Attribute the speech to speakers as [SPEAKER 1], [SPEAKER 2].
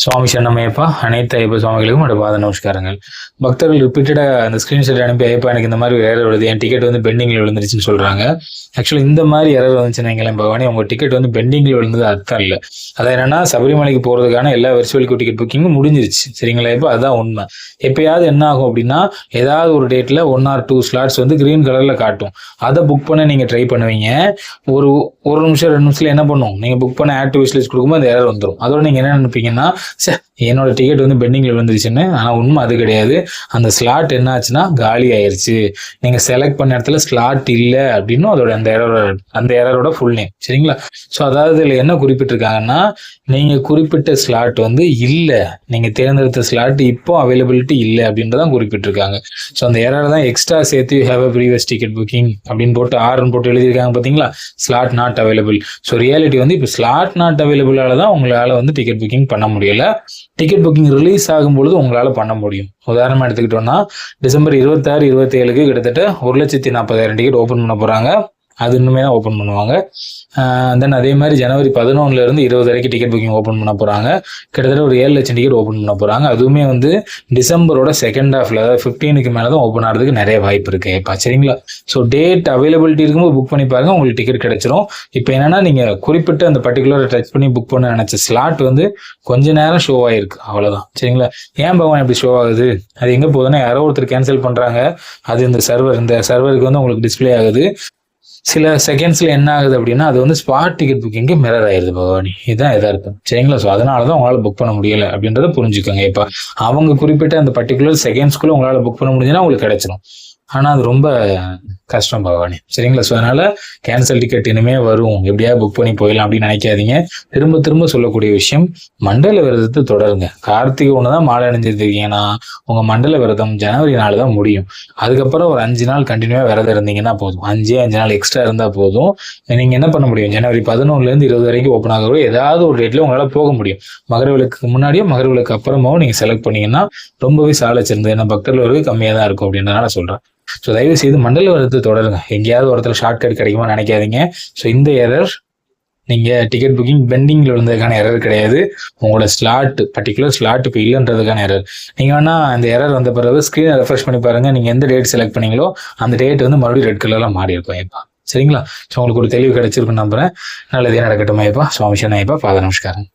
[SPEAKER 1] சுவாமி சரணமையப்பா. அனைத்து ஐயப்ப சுவாமிகளுக்கும் என்னோட பாத நமஸ்காரங்கள். பக்தர்கள் ரிப்பீட்டடாக அந்த ஸ்க்ரீன்ஷாட் அனுப்பி ஐயப்பா எனக்கு இந்த மாதிரி எரர் வருது. என் டிக்கெட் வந்து பெண்டிங்கில் விழுந்துருச்சுன்னு சொல்கிறாங்க ஆக்சுவலி இந்த மாதிரி எரர் வந்துச்சுன்னு வைங்களேன் பகவானி உங்கள் டிக்கெட் வந்து பெண்டிங்கில் விழுந்தது அர்த்தம் இல்லை. அது என்னன்னா சபரிமலைக்கு போகிறதுக்கான எல்லா வெர்ச்சுவல் டிக்கெட் புக்கிங்கும் முடிஞ்சிருச்சு. சரிங்களா இப்போ அதுதான் உண்மை. எப்பயாவது என்ன ஆகும் அப்படின்னா ஏதாவது ஒரு டேட்டில் ஒன் ஆர் டூ ஸ்லாட்ஸ் வந்து க்ரீன் கலரில் காட்டும். அதை புக் பண்ண நீங்கள் ட்ரை பண்ணுவீங்க. ஒரு ஒரு நிமிஷம் ரெண்டு நிமிஷத்தில் என்ன பண்ணும்? நீங்கள் புக் பண்ண ஆக்டிவ் விஸ்லிஸ்ட் கொடுக்கும்போது அந்த எரர் வந்துடும் அதோட நீங்கள் என்ன நினைப்பீங்கன்னா என்னோட டிக்கெட் வந்து பெண்டிங்கில் விழுந்துருச்சுன்னு. ஆனால் உண்மை அது கிடையாது. அந்த ஸ்லாட் என்ன ஆச்சுன்னா காலி ஆயிடுச்சு நீங்கள் செலக்ட் பண்ண இடத்துல ஸ்லாட் இல்லை அப்படின்னு அதோட அந்த எரரோட அந்த எரரோட ஃபுல் நேம் சரிங்களா? ஸோ அதாவது இதில் என்ன குறிப்பிட்டிருக்காங்கன்னா நீங்கள் குறிப்பிட்ட ஸ்லாட் வந்து இல்லை. நீங்கள் தேர்ந்தெடுத்த ஸ்லாட் இப்போ அவைலபிலிட்டி இல்லை அப்படின்றதான் குறிப்பிட்டிருக்காங்க. ஸோ அந்த எரர் தான் எக்ஸ்ட்ரா சேர்த்து you have a previous ticket booking அப்படின்னு போட்டு ஆறுன்னு போட்டு எழுதியிருக்காங்க பார்த்தீங்களா? Slot not available so reality வந்து இப்போ ஸ்லாட் நாட் அவைலபிளால தான் உங்களால் வந்து டிக்கெட் புக்கிங் பண்ண முடியல. டிக்கெட் புக்கிங் ரிலீஸ் ஆகும் பொழுது உங்களால் பண்ண முடியும். உதாரணமாக எடுத்துக்கிட்டோம்னா டிசம்பர் இருபத்தாறு இருபத்தேழுக்கு கிட்டத்தட்ட ஒரு லட்சத்தி நாற்பதாயிரம் டிக்கெட் ஓப்பன் பண்ண போகிறாங்க அது இன்னுமே தான் ஓப்பன் பண்ணுவாங்க. தென் அதே மாதிரி ஜனவரி பதினொன்னுல இருந்து இருபது வரைக்கும் டிக்கெட் புக்கிங் ஓப்பன் பண்ண போகிறாங்க கிட்டத்தட்ட ஒரு ஏழு லட்சம் டிக்கெட் ஓப்பன் பண்ண போகிறாங்க அதுவுமே வந்து டிசம்பரோட செகண்ட் ஹாஃப்ல அதாவது ஃபிஃப்டீனுக்கு மேலே தான் ஓப்பன் ஆகிறதுக்கு நிறைய வாய்ப்பு இருக்கு. இப்போ சரிங்களா? ஸோ டேட் அவைலபிலிட்டி இருக்கும்போது புக் பண்ணி பாருங்க உங்களுக்கு டிக்கெட் கிடைச்சிரும். இப்போ என்னன்னா நீங்கள் குறிப்பிட்ட அந்த பர்டிகுலர் டச் பண்ணி புக் பண்ண நினைச்ச ஸ்லாட் வந்து கொஞ்ச நேரம் ஷோ ஆயிருக்கு. அவ்வளோதான் சரிங்களா? ஏன் பகவான் எப்படி ஷோ ஆகுது? அது எங்கே போகுதுன்னா யாரோ ஒருத்தர் கேன்சல் பண்ணுறாங்க அது இந்த சர்வர் இந்த சர்வருக்கு வந்து உங்களுக்கு டிஸ்ப்ளே ஆகுது. சில செகண்ட்ஸ்ல என்ன ஆகுது அப்படின்னா அது வந்து ஸ்பாட் டிக்கெட் புக்கிங்க மிரர் ஆயிருது பவானி இதுதான் இதாக இருக்கும் சரிங்களா? ஸோ அதனால தான் உங்களால் புக் பண்ண முடியல அப்படின்றத புரிஞ்சுக்கோங்க. இப்போ அவங்க குறிப்பிட்ட அந்த பர்டிகுலர் செகண்ட்ஸ்குள்ள உங்களால் புக் பண்ண முடிஞ்சுன்னா உங்களுக்கு கிடைச்சிடும் ஆனால் அது ரொம்ப கஷ்டம் பகவானி சரிங்களா? ஸோ அதனால கேன்சல் டிக்கெட் இனிமே வரும். எப்படியா புக் பண்ணி போயிடலாம் அப்படின்னு நினைக்காதீங்க. திரும்ப திரும்ப சொல்லக்கூடிய விஷயம் மண்டல விரதத்தை தொடருங்க. கார்த்திகை ஒன்று தான் மாலை அணிஞ்சிருக்கீங்கன்னா உங்கள் மண்டல விரதம் ஜனவரி நாள் தான் முடியும். அதுக்கப்புறம் ஒரு அஞ்சு நாள் கண்டினியூவாக விரதம் இருந்தீங்கன்னா போதும். அஞ்சே அஞ்சு நாள் எக்ஸ்ட்ரா இருந்தால் போதும். நீங்கள் என்ன பண்ண முடியும்? ஜனவரி பதினொன்றுலேருந்து இருபது வரைக்கும் ஓப்பன் ஆகிற ஏதாவது ஒரு டேட்டில் உங்களால் போக முடியும். மகர விளக்குக்கு முன்னாடியும் மகர விளக்கு அப்புறமாவும் நீங்கள் செலக்ட் பண்ணீங்கன்னா ரொம்பவே சாலை சாலச்சிருந்தது ஏன்னா பக்தர்கள் கம்மியாக தான் இருக்கும் அப்படின்றத சொல்கிறேன் ஸோ தயவு செய்து மண்டல வரத்து தொடருங்க. எங்கேயாவது ஒருத்தர் ஷார்ட்கட் கிடைக்குமா நினைக்காதீங்க. ஸோ இந்த எரர் நீங்கள் டிக்கெட் புக்கிங் பெண்டிங்கில் இருந்ததுக்கான எரர் கிடையாது. உங்களோட ஸ்லாட் பர்டிகுலர் ஸ்லாட் இப்போ இல்லைன்றதுக்கான எரர் நீங்கள் வேணால் அந்த எரர் வந்த பிறகு ஸ்க்ரீனை ரெஃப்ரெஷ் பண்ணி பாருங்கள் நீங்கள் எந்த டேட் செலக்ட் பண்ணீங்களோ அந்த டேட் வந்து மறுபடியும் ரெட் கலரில் மாறி இருக்கும் இப்போ சரிங்களா? ஸோ உங்களுக்கு ஒரு தெளிவு கிடைச்சிருக்குன்னு நம்புறேன். நல்லதே நடக்கட்டும் ஐயப்பா. சுவாமி ஐயப்பா. பாத நமஸ்காரம்.